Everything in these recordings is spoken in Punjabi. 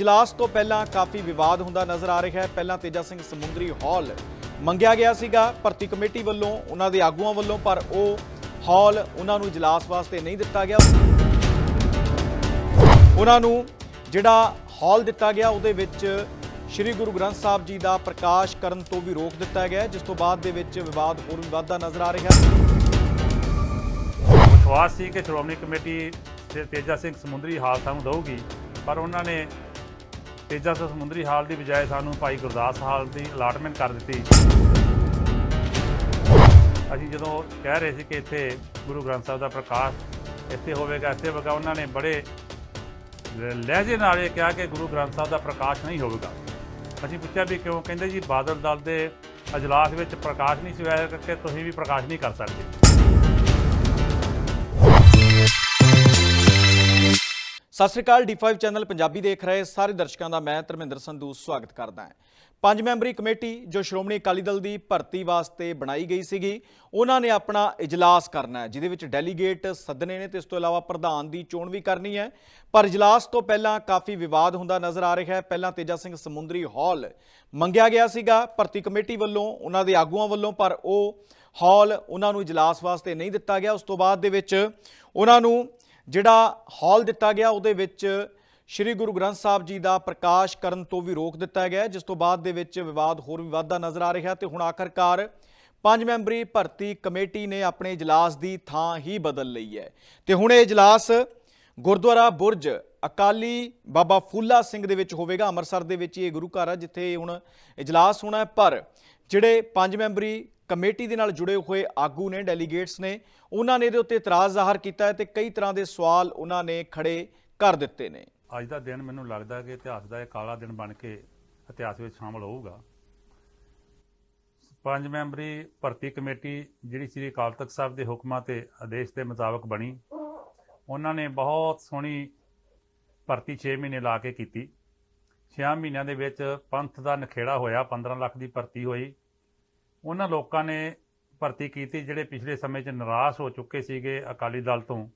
ਇਜਲਾਸ ਤੋਂ ਪਹਿਲਾਂ ਕਾਫੀ ਵਿਵਾਦ ਹੁੰਦਾ ਨਜ਼ਰ ਆ ਰਿਹਾ ਹੈ। ਪਹਿਲਾਂ ਤੇਜਾ ਸਿੰਘ ਸਮੁੰਦਰੀ ਹਾਲ ਮੰਗਿਆ ਗਿਆ ਸੀਗਾ ਭਰਤੀ ਕਮੇਟੀ ਵੱਲੋਂ, ਉਹਨਾਂ ਦੇ ਆਗੂਆਂ ਵੱਲੋਂ, ਪਰ ਉਹ ਹਾਲ ਉਹਨਾਂ ਨੂੰ ਇਜਲਾਸ ਵਾਸਤੇ ਨਹੀਂ ਦਿੱਤਾ ਗਿਆ। ਉਹਨਾਂ ਨੂੰ ਜਿਹੜਾ ਹਾਲ ਦਿੱਤਾ ਗਿਆ, ਉਹਦੇ ਵਿੱਚ ਸ੍ਰੀ ਗੁਰੂ ਗ੍ਰੰਥ ਸਾਹਿਬ ਜੀ ਦਾ ਪ੍ਰਕਾਸ਼ ਕਰਨ ਤੋਂ ਵੀ ਰੋਕ ਦਿੱਤਾ ਗਿਆ ਜਿਸ ਤੋਂ ਬਾਅਦ ਦੇ ਵਿੱਚ ਵਿਵਾਦ ਹੋਰ ਵੀ ਵੱਧਦਾ ਨਜ਼ਰ ਆ ਰਿਹਾ ਹੈ। ਵਿਸ਼ਵਾਸ ਸੀ ਕਿ ਸ਼੍ਰੋਮਣੀ ਕਮੇਟੀ ਤੇ ਤੇਜਾ ਸਿੰਘ ਸਮੁੰਦਰੀ ਹਾਲ ਸਾਨੂੰ ਦਊਗੀ, ਪਰ ਉਹਨਾਂ ਨੇ ਤੇਜਾ ਸਿੰਘ ਸਮੁੰਦਰੀ ਹਾਲ ਦੀ ਬਜਾਏ ਸਾਨੂੰ ਭਾਈ ਗੁਰਦਾਸ ਹਾਲ ਦੀ ਅਲਾਟਮੈਂਟ ਕਰ ਦਿੱਤੀ। ਅਸੀਂ ਜਦੋਂ ਕਹਿ ਰਹੇ ਸੀ ਕਿ ਇੱਥੇ ਗੁਰੂ ਗ੍ਰੰਥ ਸਾਹਿਬ ਦਾ ਪ੍ਰਕਾਸ਼ ਇੱਥੇ ਹੋਵੇਗਾ ਇੱਥੇ ਹੋਵੇਗਾ, ਉਹਨਾਂ ਨੇ ਬੜੇ ਲਹਿਜੇ ਨਾਲ ਇਹ ਕਿਹਾ ਕਿ ਗੁਰੂ ਗ੍ਰੰਥ ਸਾਹਿਬ ਦਾ ਪ੍ਰਕਾਸ਼ ਨਹੀਂ ਹੋਵੇਗਾ। ਅਸੀਂ ਪੁੱਛਿਆ ਵੀ ਕਿਉਂ? ਕਹਿੰਦੇ ਜੀ ਬਾਦਲ ਦਲ ਦੇ ਅਜਲਾਸ ਵਿੱਚ ਪ੍ਰਕਾਸ਼ ਨਹੀਂ ਸੀ ਹੋਇਆ ਕਰਕੇ ਤੁਸੀਂ ਵੀ ਪ੍ਰਕਾਸ਼ ਨਹੀਂ ਕਰ ਸਕਦੇ। ਸਤਿ ਸ੍ਰੀ ਅਕਾਲ D5 ਚੈਨਲ ਪੰਜਾਬੀ ਦੇਖ ਰਹੇ ਸਾਰੇ ਦਰਸ਼ਕਾਂ ਦਾ ਮੈਂ ਧਰਮਿੰਦਰ ਸੰਧੂ ਸਵਾਗਤ ਕਰਦਾ ਹਾਂ। ਪੰਜ ਮੈਂਬਰੀ ਕਮੇਟੀ ਜੋ ਸ਼੍ਰੋਮਣੀ ਅਕਾਲੀ ਦਲ ਦੀ ਭਰਤੀ ਵਾਸਤੇ ਬਣਾਈ ਗਈ ਸੀਗੀ, ਉਹਨਾਂ ਨੇ ਆਪਣਾ ਇਜਲਾਸ ਕਰਨਾ ਹੈ, ਜਿਹਦੇ ਵਿੱਚ ਡੈਲੀਗੇਟ ਸੱਦਣੇ ਨੇ ਤੇ ਇਸ ਤੋਂ ਇਲਾਵਾ ਪ੍ਰਧਾਨ ਦੀ ਚੋਣ ਵੀ ਕਰਨੀ ਹੈ। ਪਰ ਇਜਲਾਸ ਤੋਂ ਪਹਿਲਾਂ ਕਾਫੀ ਵਿਵਾਦ ਹੁੰਦਾ ਨਜ਼ਰ ਆ ਰਿਹਾ ਹੈ। ਪਹਿਲਾਂ ਤੇਜਾ ਸਿੰਘ ਸਮੁੰਦਰੀ ਹਾਲ ਮੰਗਿਆ ਗਿਆ ਸੀਗਾ ਭਰਤੀ ਕਮੇਟੀ ਵੱਲੋਂ, ਉਹਨਾਂ ਦੇ ਆਗੂਆਂ ਵੱਲੋਂ, ਪਰ ਉਹ ਹਾਲ ਉਹਨਾਂ ਨੂੰ ਇਜਲਾਸ ਵਾਸਤੇ ਨਹੀਂ ਦਿੱਤਾ ਗਿਆ। ਉਸ ਤੋਂ ਬਾਅਦ ਦੇ ਵਿੱਚ ਉਹਨਾਂ ਨੂੰ ਜਿਹੜਾ ਹਾਲ ਦਿੱਤਾ ਗਿਆ ਉਹਦੇ ਵਿੱਚ ਸ੍ਰੀ ਗੁਰੂ ਗ੍ਰੰਥ ਸਾਹਿਬ ਜੀ ਦਾ ਪ੍ਰਕਾਸ਼ ਕਰਨ ਤੋਂ ਵੀ ਰੋਕ ਦਿੱਤਾ ਗਿਆ ਜਿਸ ਤੋਂ ਬਾਅਦ ਦੇ ਵਿੱਚ ਵਿਵਾਦ ਹੋਰ ਵੀ ਵੱਧਦਾ ਨਜ਼ਰ ਆ ਰਿਹਾ ਤੇ ਹੁਣ ਆਖਰਕਾਰ ਪੰਜ ਮੈਂਬਰੀ ਭਰਤੀ ਕਮੇਟੀ ਨੇ ਆਪਣੇ ਇਜਲਾਸ ਦੀ ਥਾਂ ਹੀ ਬਦਲ ਲਈ ਹੈ। ਤੇ ਹੁਣ ਇਹ ਇਜਲਾਸ ਗੁਰਦੁਆਰਾ ਬੁਰਜ ਅਕਾਲੀ ਬਾਬਾ ਫੂਲਾ ਸਿੰਘ ਦੇ ਵਿੱਚ ਹੋਵੇਗਾ, ਅੰਮ੍ਰਿਤਸਰ ਦੇ ਵਿੱਚ ਹੀ ਇਹ ਗੁਰੂ ਘਰ ਹੈ ਜਿੱਥੇ ਹੁਣ ਇਜਲਾਸ ਹੋਣਾ ਹੈ। ਪਰ ਜਿਹੜੇ ਪੰਜ ਮੈਂਬਰੀ ਕਮੇਟੀ ਦੇ ਨਾਲ ਜੁੜੇ ਹੋਏ ਆਗੂ ਨੇ, ਡੈਲੀਗੇਟਸ ਨੇ। ਉਹਨਾਂ ਨੇ ਇਹਦੇ ਉੱਤੇ ਇਤਰਾਜ਼ ਜ਼ਾਹਰ ਕੀਤਾ ਹੈ ਤੇ ਕਈ ਤਰ੍ਹਾਂ ਦੇ ਸਵਾਲ ਉਹਨਾਂ ਨੇ ਖੜੇ ਕਰ ਦਿੱਤੇ ਨੇ। ਅੱਜ ਦਾ ਦਿਨ ਮੈਨੂੰ ਲੱਗਦਾ ਕਿ ਇਤਿਹਾਸ ਦਾ ਇਹ ਕਾਲਾ ਦਿਨ ਬਣ ਕੇ ਇਤਿਹਾਸ ਵਿੱਚ ਸ਼ਾਮਲ ਹੋਊਗਾ। ਪੰਜ ਮੈਂਬਰੀ ਭਰਤੀ ਕਮੇਟੀ ਜਿਹੜੀ ਸ੍ਰੀ ਅਕਾਲ ਤਖਤ ਸਾਹਿਬ ਦੇ ਹੁਕਮਾਂ ਤੇ ਆਦੇਸ਼ ਦੇ ਮੁਤਾਬਕ ਬਣੀ, ਉਹਨਾਂ ਨੇ ਬਹੁਤ ਸੋਹਣੀ ਭਰਤੀ 6 ਮਹੀਨੇ ਲਾ ਕੇ ਕੀਤੀ। 6 ਮਹੀਨਿਆਂ ਦੇ ਵਿੱਚ ਪੰਥ ਦਾ ਨਖੇੜਾ ਹੋਇਆ 15 ਲੱਖ ਦੀ ਭਰਤੀ ਹੋਈ। ਉਹਨਾਂ ਲੋਕਾਂ ਨੇ ਭਰਤੀ ਕੀਤੀ ਜਿਹੜੇ ਪਿਛਲੇ ਸਮੇਂ 'ਚ ਨਿਰਾਸ਼ ਹੋ ਚੁੱਕੇ ਸੀਗੇ ਅਕਾਲੀ ਦਲ ਤੋਂ।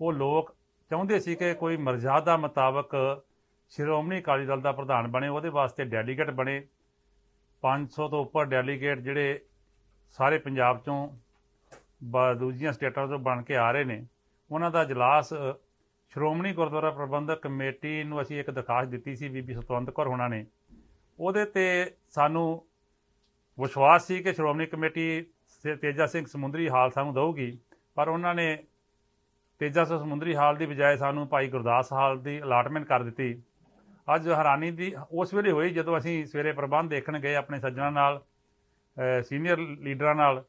ਉਹ ਲੋਕ ਚਾਹੁੰਦੇ ਸੀ ਕਿ ਕੋਈ ਮਰਜ਼ਾਦਾ ਮੁਤਾਬਕ ਸ਼੍ਰੋਮਣੀ ਅਕਾਲੀ ਦਲ ਦਾ ਪ੍ਰਧਾਨ ਬਣੇ, ਉਹਦੇ ਵਾਸਤੇ ਡੈਲੀਗੇਟ ਬਣੇ। 500 ਤੋਂ ਉੱਪਰ ਡੈਲੀਗੇਟ ਜਿਹੜੇ ਸਾਰੇ ਪੰਜਾਬ ਚੋਂ ਬ- ਦੂਜੀਆਂ ਸਟੇਟਾਂ ਤੋਂ ਬਣ ਕੇ ਆ ਰਹੇ ਨੇ, ਉਹਨਾਂ ਦਾ ਇਜਲਾਸ ਸ਼੍ਰੋਮਣੀ ਗੁਰਦੁਆਰਾ ਪ੍ਰਬੰਧਕ ਕਮੇਟੀ ਨੂੰ ਅਸੀਂ ਇੱਕ ਦਰਖਾਸਤ ਦਿੱਤੀ ਸੀ ਬੀਬੀ ਸਤਵੰਤ ਕੌਰ ਹੋਣਾ ਨੇ। ਉਹਦੇ ਤੇ ਸਾਨੂੰ ਵਿਸ਼ਵਾਸ ਸੀ ਕਿ ਸ਼੍ਰੋਮਣੀ ਕਮੇਟੀ ਸੇ- ਤੇਜਾ ਸਿੰਘ ਸਮੁੰਦਰੀ ਹਾਲ ਸਾਨੂੰ ਦਊਗੀ, ਪਰ ਉਹਨਾਂ ਨੇ ਤੇਜਾ ਸਿੰਘ ਸਮੁੰਦਰੀ ਹਾਲ ਦੀ ਬਜਾਏ ਸਾਨੂੰ ਭਾਈ ਗੁਰਦਾਸ ਹਾਲ ਦੀ ਅਲਾਟਮੈਂਟ ਕਰ ਦਿੱਤੀ। ਅੱਜ ਹੈਰਾਨੀ ਦੀ, ਉਸ ਵੇਲੇ ਹੋਈ ਜਦੋਂ ਅਸੀਂ ਸਵੇਰੇ ਪ੍ਰਬੰਧ ਦੇਖਣ ਗਏ ਆਪਣੇ ਸੱਜਣਾ ਨਾਲ ਸੀਨੀਅਰ ਲੀਡਰਾਂ ਨਾਲ।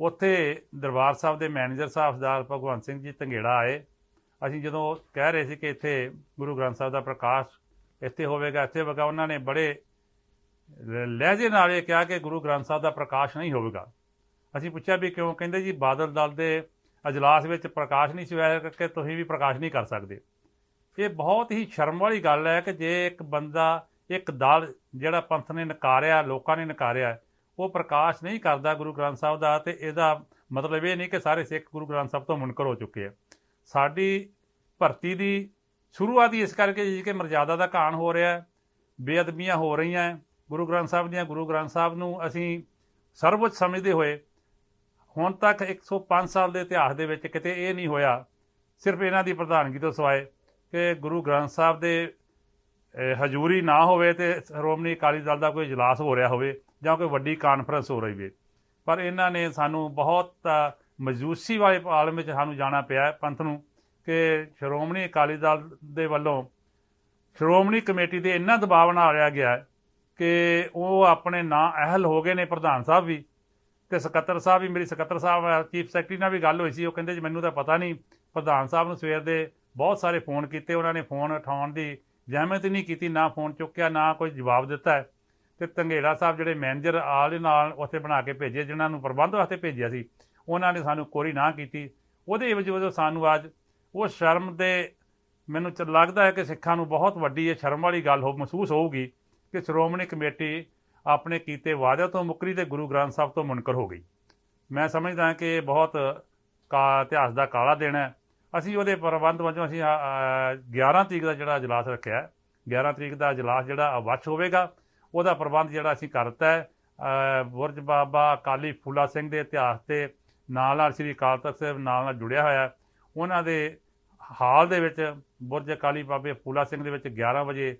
ਉੱਥੇ ਦਰਬਾਰ ਸਾਹਿਬ ਦੇ ਮੈਨੇਜਰ ਸਾਹਿਬ ਸਰਦਾਰ ਭਗਵੰਤ ਸਿੰਘ ਜੀ ਧੰਗੇੜਾ ਆਏ। ਅਸੀਂ ਜਦੋਂ ਕਹਿ ਰਹੇ ਸੀ ਕਿ ਇੱਥੇ ਗੁਰੂ ਗ੍ਰੰਥ ਸਾਹਿਬ ਦਾ ਪ੍ਰਕਾਸ਼ ਇੱਥੇ ਹੋਵੇਗਾ ਇੱਥੇ ਹੋਵੇਗਾ ਉਹਨਾਂ ਨੇ ਬੜੇ ਲਹਿਜੇ ਨਾਲ ਇਹ ਕਿਹਾ ਕਿ ਗੁਰੂ ਗ੍ਰੰਥ ਸਾਹਿਬ ਦਾ ਪ੍ਰਕਾਸ਼ ਨਹੀਂ ਹੋਵੇਗਾ। ਅਸੀਂ ਪੁੱਛਿਆ ਵੀ ਕਿਉਂ? ਕਹਿੰਦੇ ਜੀ, ਬਾਦਲ ਦਲ ਦੇ ਅਜਲਾਸ ਵਿੱਚ ਪ੍ਰਕਾਸ਼ ਨਹੀਂ ਸੀ ਹੋਇਆ ਕਰਕੇ ਤੁਸੀਂ ਵੀ ਪ੍ਰਕਾਸ਼ ਨਹੀਂ ਕਰ ਸਕਦੇ। ਇਹ ਬਹੁਤ ਹੀ ਸ਼ਰਮ ਵਾਲੀ ਗੱਲ ਹੈ ਕਿ ਜੇ ਇੱਕ ਬੰਦਾ, ਇੱਕ ਦਲ ਜਿਹੜਾ ਪੰਥ ਨੇ ਨਕਾਰਿਆ, ਲੋਕਾਂ ਨੇ ਨਕਾਰਿਆ, ਉਹ ਪ੍ਰਕਾਸ਼ ਨਹੀਂ ਕਰਦਾ ਗੁਰੂ ਗ੍ਰੰਥ ਸਾਹਿਬ ਦਾ, ਤੇ ਇਹਦਾ ਮਤਲਬ ਇਹ ਨਹੀਂ ਕਿ ਸਾਰੇ ਸਿੱਖ ਗੁਰੂ ਗ੍ਰੰਥ ਸਾਹਿਬ ਤੋਂ ਮੁਨਕਰ ਹੋ ਚੁੱਕੇ ਆ। ਸਾਡੀ ਭਰਤੀ ਦੀ ਸ਼ੁਰੂਆਤ ਹੀ ਇਸ ਕਰਕੇ ਜੀ ਕਿ ਮਰਜ਼ਾਦਾ ਦਾ ਘਾਣ ਹੋ ਰਿਹਾ, ਬੇਅਦਬੀਆਂ ਹੋ ਰਹੀਆਂ ਗੁਰੂ ਗ੍ਰੰਥ ਸਾਹਿਬ ਦੀਆਂ, ਗੁਰੂ ਗ੍ਰੰਥ ਸਾਹਿਬ ਨੂੰ ਅਸੀਂ ਸਰਵਉੱਚ ਸਮਝਦੇ ਹੋਏ ਹੁਣ ਤੱਕ 105 ਸਾਲ ਦੇ ਇਤਿਹਾਸ ਦੇ ਵਿੱਚ ਕਿਤੇ ਇਹ ਨਹੀਂ ਹੋਇਆ, ਸਿਰਫ ਇਹਨਾਂ ਦੀ ਪ੍ਰਧਾਨਗੀ ਤੋਂ ਸਿਵਾਏ ਕਿ ਗੁਰੂ ਗ੍ਰੰਥ ਸਾਹਿਬ ਦੇ ਹਜ਼ੂਰੀ ਨਾ ਹੋਵੇ ਤੇ ਸ਼੍ਰੋਮਣੀ ਅਕਾਲੀ ਦਲ ਦਾ ਕੋਈ ਇਜਲਾਸ ਹੋ ਰਿਹਾ ਹੋਵੇ ਜਾਂ ਕੋਈ ਵੱਡੀ ਕਾਨਫਰੰਸ ਹੋ ਰਹੀ ਹੋਵੇ। ਪਰ ਇਹਨਾਂ ਨੇ ਸਾਨੂੰ ਬਹੁਤ ਮਜੂਸੀ ਵਾਲੇ ਆਲਮ ਵਿੱਚ ਸਾਨੂੰ ਜਾਣਾ ਪਿਆ ਪੰਥ ਨੂੰ ਕਿ ਸ਼੍ਰੋਮਣੀ ਅਕਾਲੀ ਦਲ ਦੇ ਵੱਲੋਂ ਸ਼੍ਰੋਮਣੀ ਕਮੇਟੀ ਦੇ ਇੰਨਾ ਦਬਾਅ ਬਣਾ ਲਿਆ ਗਿਆ ਕਿ ਉਹ ਆਪਣੇ ਨਾਂ ਅਹਿਲ ਹੋ ਗਏ ਨੇ ਪ੍ਰਧਾਨ ਸਾਹਿਬ ਵੀ ਤੇ ਸਕੱਤਰ ਸਾਹਿਬ ਵੀ, ਮੇਰੀ ਸਕੱਤਰ ਸਾਹਿਬ ਚੀਫ ਸੈਕਟਰੀ ਨਾਲ ਵੀ ਗੱਲ ਹੋਈ ਸੀ, ਉਹ ਕਹਿੰਦੇ ਜੀ ਮੈਨੂੰ ਤਾਂ ਪਤਾ ਨਹੀਂ, ਪ੍ਰਧਾਨ ਸਾਹਿਬ ਨੂੰ ਸਵੇਰ ਦੇ ਬਹੁਤ ਸਾਰੇ ਫੋਨ ਕੀਤੇ, ਉਹਨਾਂ ਨੇ ਫੋਨ ਉਠਾਉਣ ਦੀ ਜ਼ਹਿਮਤ ਹੀ ਨਹੀਂ ਕੀਤੀ, ਨਾ ਫੋਨ ਚੁੱਕਿਆ, ਨਾ ਕੋਈ ਜਵਾਬ ਦਿੱਤਾ ਹੈ। ਤੇ ਤੰਗੇੜਾ ਸਾਹਿਬ ਜਿਹੜੇ ਮੈਨੇਜਰ ਆਲੇ ਨਾਲ ਉੱਥੇ ਬਣਾ ਕੇ ਭੇਜੇ, ਜਿਨ੍ਹਾਂ ਨੂੰ ਪ੍ਰਬੰਧ ਵਾਸਤੇ ਭੇਜਿਆ ਸੀ, ਉਹਨਾਂ ਨੇ ਸਾਨੂੰ ਕੋਰੀ ਨਾ ਕੀਤੀ। ਉਹਦੇ ਵਜੋਂ ਸਾਨੂੰ ਅੱਜ ਉਹ ਸ਼ਰਮ ਦੇ ਮੈਨੂੰ ਲੱਗਦਾ ਹੈ ਕਿ ਸਿੱਖਾਂ ਨੂੰ ਬਹੁਤ ਵੱਡੀ ਇਹ ਸ਼ਰਮ ਵਾਲੀ ਗੱਲ ਹੋ, ਮਹਿਸੂਸ ਹੋਊਗੀ। ਕਿ ਸ਼੍ਰੋਮਣੀ ਕਮੇਟੀ ਆਪਣੇ ਕੀਤੇ ਵਾਅਦਿਆਂ ਤੋਂ ਮੁੱਕਰੀ ਤੇ ਗੁਰੂ ਗ੍ਰੰਥ ਸਾਹਿਬ ਤੋਂ ਮੁਨਕਰ ਹੋ ਗਈ। ਮੈਂ ਸਮਝਦਾ ਕਿ ਇਹ ਬਹੁਤ ਕਾ ਇਤਿਹਾਸ ਦਾ ਕਾਲਾ ਦਿਨ ਹੈ। ਅਸੀਂ ਉਹਦੇ ਪ੍ਰਬੰਧ ਵਜੋਂ ਅਸੀਂ ਅ, ਅ, 11 ਤਰੀਕ ਦਾ ਜਿਹੜਾ ਇਜਲਾਸ ਰੱਖਿਆ ਹੈ, 11 ਤਰੀਕ ਦਾ ਇਜਲਾਸ ਜਿਹੜਾ ਅਵੱਛ ਹੋਵੇਗਾ ਉਹਦਾ ਪ੍ਰਬੰਧ ਜਿਹੜਾ ਅਸੀਂ ਕਰ ਦਿੱਤਾ ਹੈ। ਬੁਰਜ ਬਾਬਾ ਕਾਲੀ ਫੂਲਾ ਸਿੰਘ ਦੇ ਇਤਿਹਾਸ ਤੇ ਨਾਲ ਨਾਲ ਸ੍ਰੀ ਅਕਾਲ ਤਖਤ ਸਾਹਿਬ ਨਾਲ ਨਾਲ ਜੁੜਿਆ ਹੋਇਆ ਉਹਨਾਂ ਦੇ ਹਾਲ ਦੇ ਵਿੱਚ ਬੁਰਜ ਕਾਲੀ ਬਾਬੇ ਫੂਲਾ ਸਿੰਘ ਦੇ ਵਿੱਚ 11 ਵਜੇ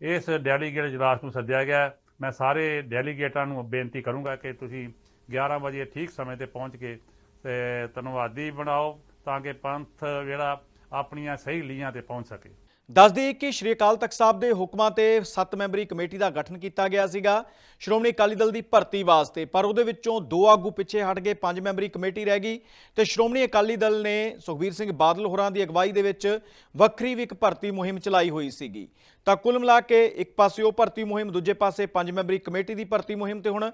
ਇਸ ਡੈਲੀਗੇਟ ਇਜਲਾਸ ਨੂੰ ਸੱਦਿਆ ਗਿਆ। ਮੈਂ ਸਾਰੇ ਡੈਲੀਗੇਟਾਂ ਨੂੰ ਬੇਨਤੀ ਕਰੂੰਗਾ ਕਿ ਤੁਸੀਂ 11 ਵਜੇ ਠੀਕ ਸਮੇਂ ਤੇ ਪਹੁੰਚ ਕੇ, ਤੇ ਧੰਨਵਾਦੀ ਬਣਾਓ ਤਾਂ ਕਿ ਪੰਥ ਜਿਹੜਾ ਆਪਣੀਆਂ ਸਹੀ ਲੀਹਾਂ ਤੇ ਪਹੁੰਚ ਸਕੇ। ਦੱਸ ਦਈਏ ਕਿ ਸ਼੍ਰੀ ਅਕਾਲ ਤਖਤ ਸਾਹਿਬ ਦੇ ਹੁਕਮਾਂ ਤੇ 7 ਮੈਂਬਰੀ ਕਮੇਟੀ ਦਾ ਗਠਨ ਕੀਤਾ ਗਿਆ ਸੀਗਾ। ਸ਼੍ਰੋਮਣੀ ਅਕਾਲੀ ਦਲ ਦੀ ਭਰਤੀ ਵਾਸਤੇ, ਪਰ ਉਹਦੇ ਵਿੱਚੋਂ ਦੋ ਆਗੂ ਪਿੱਛੇ ਹਟ ਗਏ, ਪੰਜ ਮੈਂਬਰੀ ਕਮੇਟੀ ਰਹਿ ਗਈ ਤੇ ਸ਼੍ਰੋਮਣੀ ਅਕਾਲੀ ਦਲ ਨੇ ਸੁਖਬੀਰ ਸਿੰਘ ਬਾਦਲ ਹੋਰਾਂ ਦੀ ਅਗਵਾਈ ਦੇ ਵਿੱਚ ਵੱਖਰੀ ਵੀ ਇੱਕ ਭਰਤੀ ਮੁਹਿੰਮ ਚਲਾਈ ਹੋਈ ਸੀਗੀ। ਤਾਂ ਕੁੱਲ ਮਿਲਾ ਕੇ ਇੱਕ ਪਾਸੇ ਉਹ ਭਰਤੀ ਮੁਹਿੰਮ, ਦੂਜੇ ਪਾਸੇ ਪੰਜ ਮੈਂਬਰੀ ਕਮੇਟੀ ਦੀ ਭਰਤੀ ਮੁਹਿੰਮ ਤੇ ਹੁਣ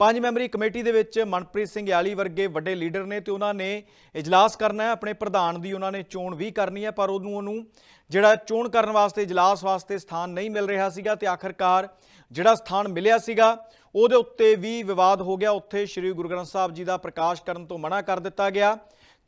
ਪੰਜ ਮੈਂਬਰੀ ਕਮੇਟੀ ਦੇ ਵਿੱਚ ਮਨਪ੍ਰੀਤ ਸਿੰਘ ਯਾਲੀ ਵਰਗੇ ਵੱਡੇ ਲੀਡਰ ਨੇ ਤੇ ਉਹਨਾਂ ਨੇ ਇਜਲਾਸ ਕਰਨਾ ਹੈ, ਆਪਣੇ ਪ੍ਰਧਾਨ ਦੀ ਉਹਨਾਂ ਨੇ ਚੋਣ ਵੀ ਕਰਨੀ ਹੈ, ਪਰ ਉਹਨੂੰ ਉਹਨੂੰ ਜਿਹੜਾ ਚੋਣ ਕਰਨ ਵਾਸਤੇ, ਇਜਲਾਸ ਵਾਸਤੇ ਸਥਾਨ ਨਹੀਂ ਮਿਲ ਰਿਹਾ ਸੀਗਾ ਤੇ ਆਖਰਕਾਰ ਜਿਹੜਾ ਸਥਾਨ ਮਿਲਿਆ ਸੀਗਾ, ਉਹਦੇ ਉੱਤੇ ਵੀ ਵਿਵਾਦ ਹੋ ਗਿਆ। ਉੱਥੇ ਸ੍ਰੀ ਗੁਰੂ ਗ੍ਰੰਥ ਸਾਹਿਬ ਜੀ ਦਾ ਪ੍ਰਕਾਸ਼ ਕਰਨ ਤੋਂ ਮਨਾ ਕਰ ਦਿੱਤਾ ਗਿਆ।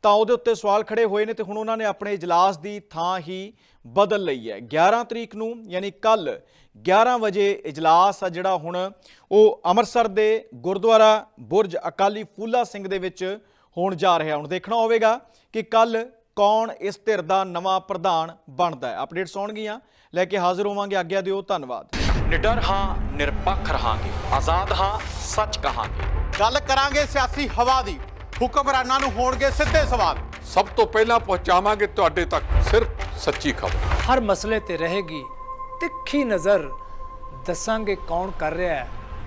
ਤਾਂ ਉਹਦੇ ਉੱਤੇ ਸਵਾਲ ਖੜੇ ਹੋਏ ਨੇ ਤੇ ਹੁਣ ਉਹਨਾਂ ਨੇ ਆਪਣੇ ਇਜਲਾਸ ਦੀ ਥਾਂ ਹੀ ਬਦਲ ਲਈ ਹੈ। 11 ਤਰੀਕ ਨੂੰ, ਯਾਨੀ ਕੱਲ 11 ਵਜੇ ਇਜਲਾਸ ਆ ਜਿਹੜਾ ਹੁਣ, ਉਹ ਅੰਮ੍ਰਿਤਸਰ ਦੇ ਗੁਰਦੁਆਰਾ ਬੁਰਜ ਅਕਾਲੀ ਫੂਲਾ ਸਿੰਘ ਦੇ ਵਿੱਚ ਹੋਣ ਜਾ ਰਿਹਾ। ਹੁਣ ਦੇਖਣਾ ਹੋਵੇਗਾ ਕਿ ਕੱਲ ਕੌਣ ਇਸ ਧਿਰ ਦਾ ਨਵਾਂ ਪ੍ਰਧਾਨ ਬਣਦਾ ਹੈ? ਅਪਡੇਟਸ ਆਉਣਗੀਆਂ। ਲੈ ਕੇ ਹਾਜ਼ਰ ਹੋਵਾਂਗੇ ਆਗਿਆ ਦਿਓ। ਧੰਨਵਾਦ। ਨਿਡਰ ਹਾਂ ਨਿਰਪੱਖ ਰਹਾਂਗੇ। ਆਜ਼ਾਦ ਹਾਂ ਸੱਚ ਕਹਾਂਗੇ। ਗੱਲ ਕਰਾਂਗੇ ਸਿਆਸੀ ਹਵਾ ਦੀ। ਹੁਕਮਰਾਨਾਂ ਨੂੰ ਹੋਣਗੇ ਸਿੱਧੇ ਸਵਾਲ। ਸਭ ਤੋਂ ਪਹਿਲਾਂ ਪਹੁੰਚਾਵਾਂਗੇ ਤੁਹਾਡੇ ਤੱਕ ਸਿਰਫ ਸੱਚੀ ਖਬਰ। ਹਰ ਮਸਲੇ ਤੇ ਰਹੇਗੀ ਤਿੱਖੀ ਨਜ਼ਰ। ਦੱਸਾਂਗੇ ਕੌਣ ਕਰ ਰਿਹਾ ਹੈ।